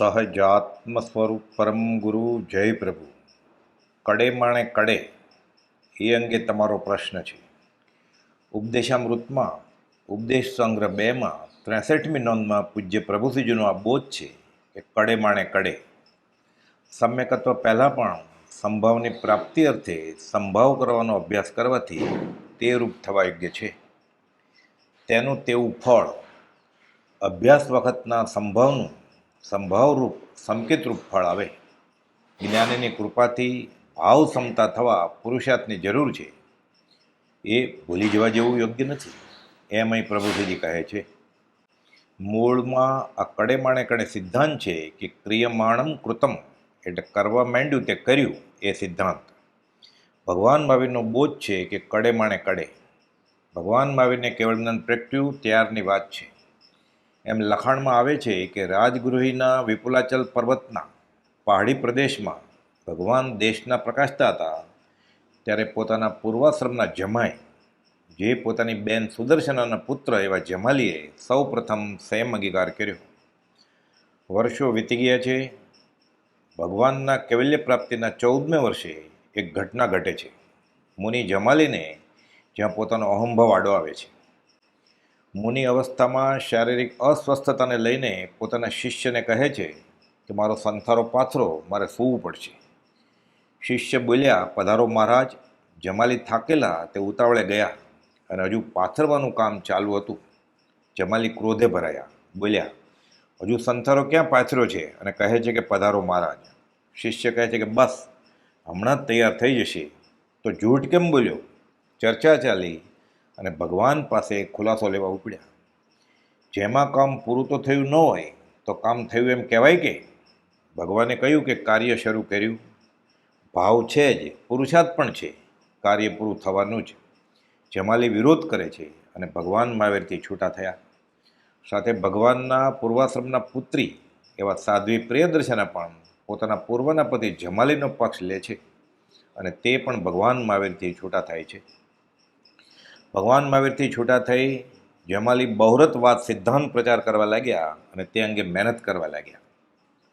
સહજાત્મ સ્વરૂપ પરમ ગુરુ જય પ્રભુ. કડે માણે કડે, એ અંગે તમારો પ્રશ્ન છે. ઉપદેશામૃતમાં, ઉપદેશ સંગ્રહ બેમાં, ત્રેસઠમી નોંધમાં પૂજ્ય પ્રભુશ્રીજીનો આ બોધ છે કે કડે માણે કડે. સમ્યકત્વ પહેલાં પણ સંભાવની પ્રાપ્તિ અર્થે સંભાવ કરવાનો અભ્યાસ કરવાથી તે રૂપ થવા યોગ્ય છે. તેનું તેવું ફળ અભ્યાસ વખતના સંભાવનું સંભાવરૂપ, સંકેતરૂપ ફળ આવે. જ્ઞાનીની કૃપાથી ભાવ ક્ષમતા થવા પુરુષાર્થની જરૂર છે. એ ભૂલી જવા જેવું યોગ્ય નથી. એમ અહીં પ્રભુજીજી કહે છે. મૂળમાં આ કડે માણે કડે સિદ્ધાંત છે કે ક્રિયમાણમ કૃતમ એટલે કરવા માંડ્યું તે કર્યું એ સિદ્ધાંત. ભગવાન મહાવીરનો બોધ છે કે કડે માણે કડે. ભગવાન મહાવીરને કેવળ જ્ઞાન પ્રગટ્યું ત્યારની વાત છે. એમ લખાણમાં આવે છે કે રાજગૃહીના વિપુલાચલ પર્વતના પહાડી પ્રદેશમાં ભગવાન દેશના પ્રકાશતા હતા. ત્યારે પોતાના પૂર્વાશ્રમના જમાઈ, જે પોતાની બેન સુદર્શનાના પુત્ર એવા જમાલીએ સૌ પ્રથમ સંયમ અંગીકાર કર્યો. વર્ષો વીતી ગયા છે. ભગવાનના કૈવલ્ય પ્રાપ્તિના ચૌદમે વર્ષે એક ઘટના ઘટે છે. મુનિ જમાલીને જ્યાં પોતાનો અહંભાવ આડો આવે છે. મુનિ અવસ્થામાં શારીરિક અસ્વસ્થતાને લઈને પોતાના શિષ્યને કહે છે કે, મારો સંથારો પાથરો, મારે સૂવું પડશે. શિષ્ય બોલ્યા, પધારો મહારાજ, જમાલી થાકેલા તે ઉતાવળે ગયા અને હજુ પાથરવાનું કામ ચાલુ હતું. જમાલી ક્રોધે ભરાયા. બોલ્યા, હજુ સંથારો ક્યાં પાથર્યો છે? અને કહે છે કે, પધારો મહારાજ. શિષ્ય કહે છે કે, બસ, હમણાં જ તૈયાર થઈ જશે. તો જૂઠ કેમ બોલ્યો? ચર્ચા ચાલી. અને ભગવાન પાસે ખુલાસો લેવા ઉપડ્યા. જેમાં કામ પૂરું તો થયું ન હોય, તો કામ થયું એમ કહેવાય કે ભગવાને કહ્યું કે કાર્ય શરૂ કર્યું. ભાવ છે જ, પુરુષાર્થ પણ છે, કાર્ય પૂરું થવાનું જ. જમાલી વિરોધ કરે છે અને ભગવાન માવેરથી છૂટા થયા. સાથે ભગવાનના પૂર્વાશ્રમના પુત્રી એવા સાધ્વી પ્રિયદર્શના પણ પોતાના પૂર્વના પતિ જમાલીનો પક્ષ લે છે અને તે પણ ભગવાન માવેરથી છૂટા થાય છે. ભગવાન મહાવીરથી છૂટા થઈ જમાલી બહુરતવાદ સિદ્ધાંત પ્રચાર કરવા લાગ્યા અને તે અંગે મહેનત કરવા લાગ્યા.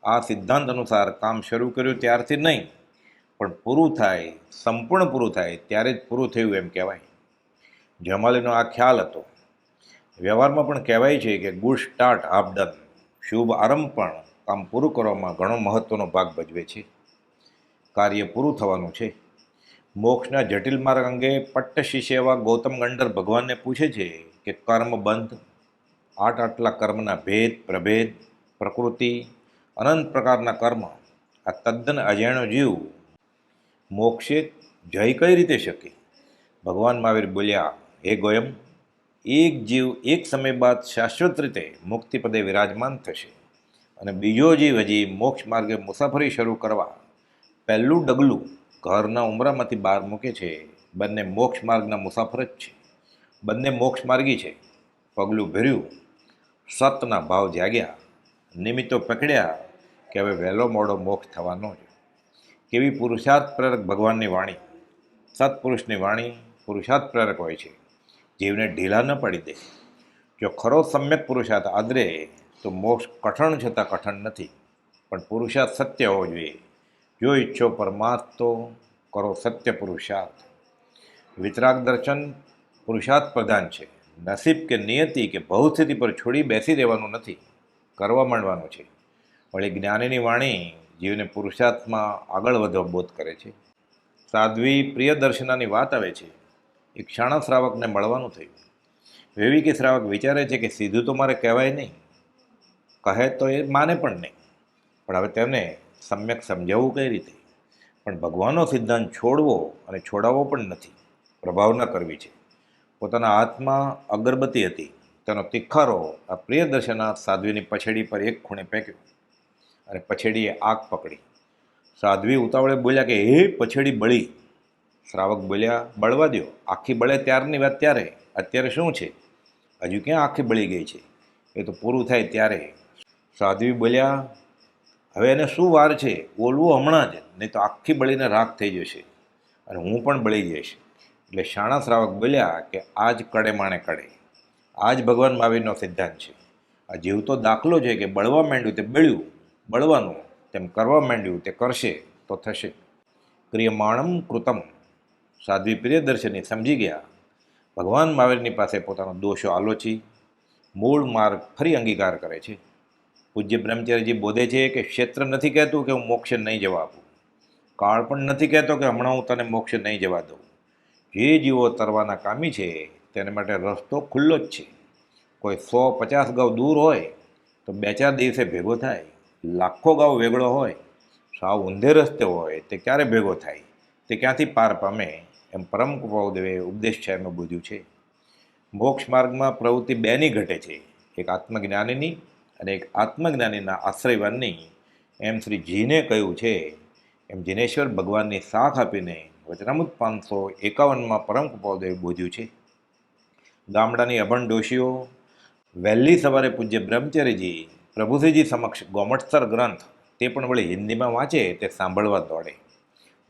આ સિદ્ધાંત અનુસાર કામ શરૂ કર્યું ત્યારથી નહીં, પણ પૂરું થાય, સંપૂર્ણ પૂરું થાય ત્યારે જ પૂરું થયું એમ કહેવાય. જમાલીનો આ ખ્યાલ હતો. વ્યવહારમાં પણ કહેવાય છે કે ગુડ સ્ટાર્ટ, હાફ ડન. શુભ આરંભ પણ કામ પૂરું કરવામાં ઘણો મહત્ત્વનો ભાગ ભજવે છે. કાર્ય પૂરું થવાનું છે. મોક્ષના જટિલ માર્ગ અંગે પટ્ટ શિષ્ય એવા ગૌતમ ગંડર ભગવાનને પૂછે છે કે કર્મ બંધ, આઠ આટલા કર્મના ભેદ, પ્રભેદ, પ્રકૃતિ, અનંત પ્રકારના કર્મ, આ તદ્દન અજાણ્યો જીવ મોક્ષે જય કઈ રીતે શકે? ભગવાન મહાવીર બોલ્યા, હે ગોયમ, એક જીવ એક સમય બાદ શાશ્વત રીતે મુક્તિપદે વિરાજમાન થશે અને બીજો જીવ હજી મોક્ષ માર્ગે મુસાફરી શરૂ કરવા પહેલું ડગલું ઘરના ઉમરામાંથી બહાર મૂકે છે, બંને મોક્ષ માર્ગના મુસાફર જ છે. બંને મોક્ષ માર્ગી છે. પગલું ભર્યું, સતના ભાવ જાગ્યા, નિમિત્તો પકડ્યા કે હવે વહેલો મોડો મોક્ષ થવાનો છે. કેવી પુરુષાર્થ પ્રેરક ભગવાનની વાણી. સત્પુરુષની વાણી પુરુષાર્થ પ્રેરક હોય છે. જીવને ઢીલા ન પડી દે. જો ખરો સમ્યક પુરુષાર્થ આદરે, તો મોક્ષ કઠણ છતાં કઠણ નથી. પણ પુરુષાર્થ સત્ય હોવો જોઈએ. જો ઈચ્છો પરમાર્થ તો કરો સત્ય પુરુષાર્થ. વિતરાગ દર્શન પુરુષાર્થ પ્રધાન છે. નસીબ કે નિયતિ કે ભવસ્થિતિ પર છોડી બેસી રહેવાનું નથી, કરવા માંડવાનું છે. વળી જ્ઞાનીની વાણી જીવને પુરુષાર્થમાં આગળ વધવા બોધ કરે છે. સાધ્વી પ્રિય દર્શનાની વાત આવે છે. એક ક્ષાણા શ્રાવકને મળવાનું થયું. વેવી કે શ્રાવક વિચારે છે કે સીધું તો મારે કહેવાય નહીં. કહે તો એ માને પણ નહીં. પણ હવે તેમને સમ્યક સમજાવવું કઈ રીતે? પણ ભગવાનનો સિદ્ધાંત છોડવો અને છોડાવવો પણ નથી. પ્રભાવના કરવી છે. પોતાના હાથમાં અગરબત્તી હતી. તેનો તિખારો આ પ્રિયદર્શના સાધ્વીની પછેડી પર એક ખૂણે ફેંક્યો અને પછેડીએ આગ પકડી. સાધ્વી ઉતાવળે બોલ્યા કે, હે પછેડી બળી. શ્રાવક બોલ્યા, બળવા દો આખી બળે ત્યારની વાત ત્યારે? અત્યારે શું છે? હજુ ક્યાં આખી બળી ગઈ છે? એ તો પૂરું થાય ત્યારે. સાધ્વી બોલ્યા હવે એને શું વાર છે? બોલવું હમણાં જ. નહીં તો આખી બળીને રાખ થઈ જશે. અને હું પણ બળી જઈશ. એટલે શાણા શ્રાવક બોલ્યા કે આ જ કડે માણે કડે. આ જ ભગવાન મહાવીરનો સિદ્ધાંત છે. આ જીવતો દાખલો છે કે બળવા માંડ્યું તે બળ્યું, બળવાનું, તેમ કરવા માંડ્યું તે કરશે, તો થશે. ક્રિયમાણમ કૃતમ. સાધ્વી પ્રિયદર્શની સમજી ગયા. ભગવાન મહાવીરની પાસે પોતાનો દોષો આલોચી, મૂળ માર્ગ ફરી અંગીકાર કરે છે. પૂજ્ય બ્રહ્મચારીજી બોધે છે કે ક્ષેત્ર નથી કહેતું કે હું મોક્ષ નહીં જવા આપું. કાળ પણ નથી કહેતો કે હમણાં હું તને મોક્ષ નહીં જવા દઉં. જે જીવો તરવાના કામી છે તેને માટે રસ્તો ખુલ્લો જ છે. કોઈ સો પચાસ ગાઉ દૂર હોય તો બે ચાર દિવસે ભેગો થાય. લાખો ગાઉ વેગળો હોય. સાવ ઊંધે રસ્તે હોય તે ક્યારે ભેગો થાય? તે ક્યાંથી પાર પામે? એમ પરમ કૃપાદેવે ઉપદેશ છે એમાં બોધ્યું છે. મોક્ષ માર્ગમાં પ્રવૃત્તિ બેની ઘટે છે. એક આત્મજ્ઞાનીની અને એક આત્મજ્ઞાનીના આશ્રયવાનની એમ શ્રી જીને કહ્યું છે. એમ જીનેશ્વર ભગવાનની સાથ આપીને વચનામૃત પાંચસો એકાવનમાં પરમ કૃપાદેવે બોધ્યું છે. ગામડાની અભણ ડોશીઓ વહેલી સવારે પૂજ્ય બ્રહ્મચર્યજી, પ્રભુજીજી સમક્ષ ગોમટસર ગ્રંથ, તે પણ વળી હિન્દીમાં વાંચે તે સાંભળવા દોડે.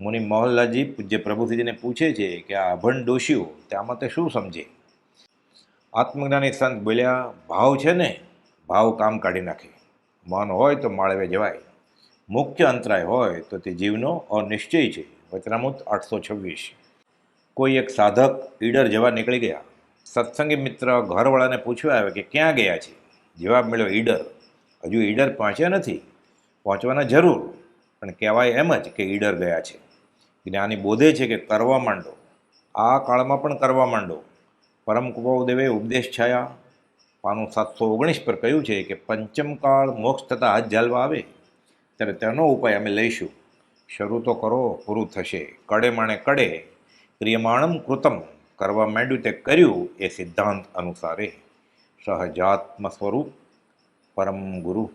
મુનિ મોહનલાલજી પૂજ્ય પ્રભુજીને પૂછે છે કે આ અભણ ડોશીઓ તે આમાં તે શું સમજે? આત્મજ્ઞાની સંત બોલ્યા, ભાવ છે ને? ભાવ કામ કાઢી નાખે. મન હોય તો માળવે જવાય. મુખ્ય અંતરાય હોય તો તે જીવનો અનિશ્ચય છે. વચનામૃત આઠસો છવ્વીસ. કોઈ એક સાધક ઈડર જવા નીકળી ગયા. સત્સંગી મિત્ર ઘરવાળાને પૂછવા આવે કે ક્યાં ગયા છે? જવાબ મળ્યો, ઈડર. હજુ ઈડર પહોંચ્યા નથી. પહોંચવાના જરૂર. પણ કહેવાય એમ જ કે ઈડર ગયા છે. જ્ઞાની બોધે છે કે કરવા માંડો. આ કાળમાં પણ કરવા માંડો. પરમ કુપાવદેવે ઉપદેશ છાયા. પાનું સાતસો ઓગણીસ પર કહ્યું છે કે પંચમકાળ મોક્ષ થતાં હાથ ઝાલવા આવે, ત્યારે તેનો ઉપાય અમે લઈશું. શરૂ તો કરો, પૂરું થશે. કડે માણે કડે, ક્રિયમાણમ કૃતમ. કરવા માંડ્યું તે કર્યું, એ સિદ્ધાંત અનુસારે. સહજાત્મ સ્વરૂપ પરમ ગુરુ.